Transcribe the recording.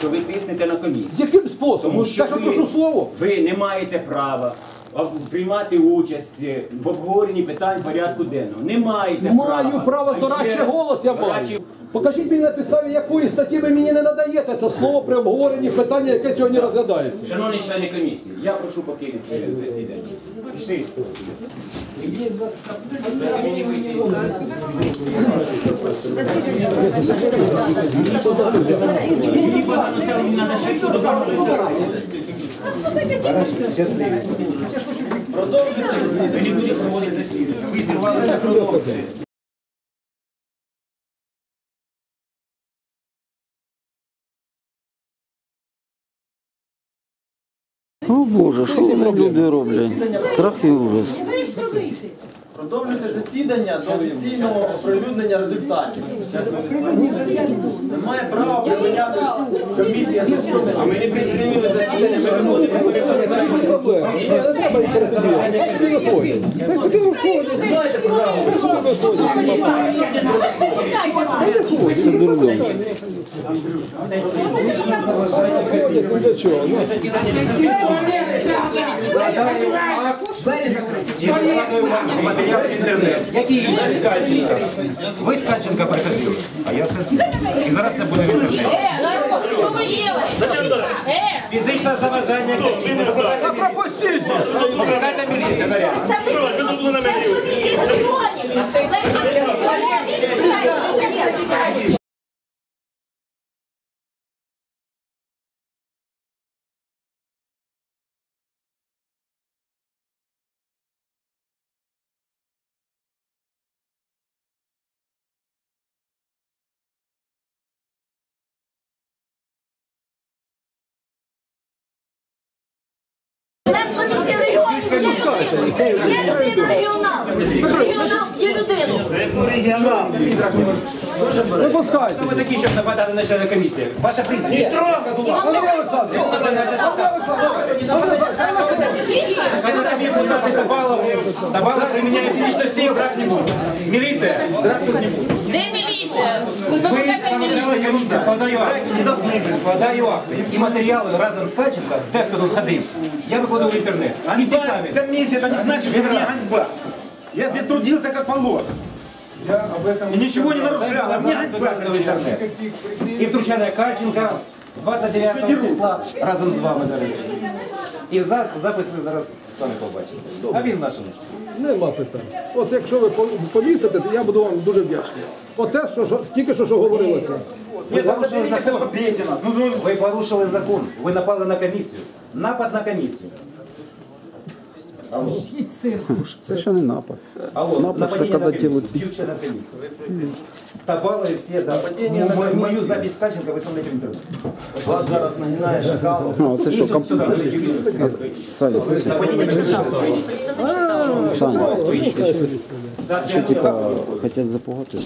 що ви тиснете на комісію. Яким способом? Тому що Я ви, прошу слово? ви не маєте права приймати участь е, в обговоренні питань порядку денного. Не маєте права. Маю право, А до ще раз, голос я до маю. речі, Покажіть мені на підставі якої статті ви мені не надаєте це слово при обговоренні питання, яке сьогодні розглядається. Шановні члени комісії, я прошу покинути засідання. Пішли. Мені погано стало, мені треба ще щось добавити. Ви не будете проводити засідання. Ви зірвали на продовження. О Боже, що вони люди роблять? Страх і ужас. Продовжуйте засідання до офіційного оприлюднення результатів. Немає права припиняти комісія засідання. А ми не припинили засідання, ми виходимо перед Проблема. Не Матеріал в інтернет. Які інші Скальченка? Ви Скальченка приходили, а я це знаю. І зараз це буде в інтернеті. Э, народ, что вы делаете? Э, Фізичне заважання комісії. А пропустіть! Викликайте міліцію, Регіонів є людина. Регіонал. Регіонал є людина. Випускайте. Ви такі, щоб нападати на члена комісії. Ваша прізвище. Андрій Олександрович! Табалов приміняє фізичну силу, брати не буде. Міліція. брати тут не буде. Де міліція? Ви Ви викликайте комісії, складаю акти. Не должны складаю акти. І матеріали разом з Кальченка, те, хто тут ходив, я викладу в інтернет. Ідіть самі. Комиссия, это не значит, что мне ганьба. Я здесь трудился как положено. И ничего не нарушал, а мне ганьба. Викладу в інтернет. І втручання Кальченка 29 числа разом з вами, до речі. І за- запис ви зараз самі побачите. А він в нашому. ж. Нема питань. От якщо ви по- повісите, то я буду вам дуже вдячний. От те, що, що тільки що, що говорилося. Ви порушили закон. Ну, ну, Ви порушили закон. Ви напали на комісію. Напад на комісію. Це ще не напад. Алло, Напад нападение це коли на тіло комиссию. Бьют члена комиссии. Табалы все, да. Мою, мою запись Каченко вы смотрите в интернет. Вас зараз нагинає шакалов. Ну, це що, комп... Сюда, даже юрист. Саня, Саня, що типа хотять запугати?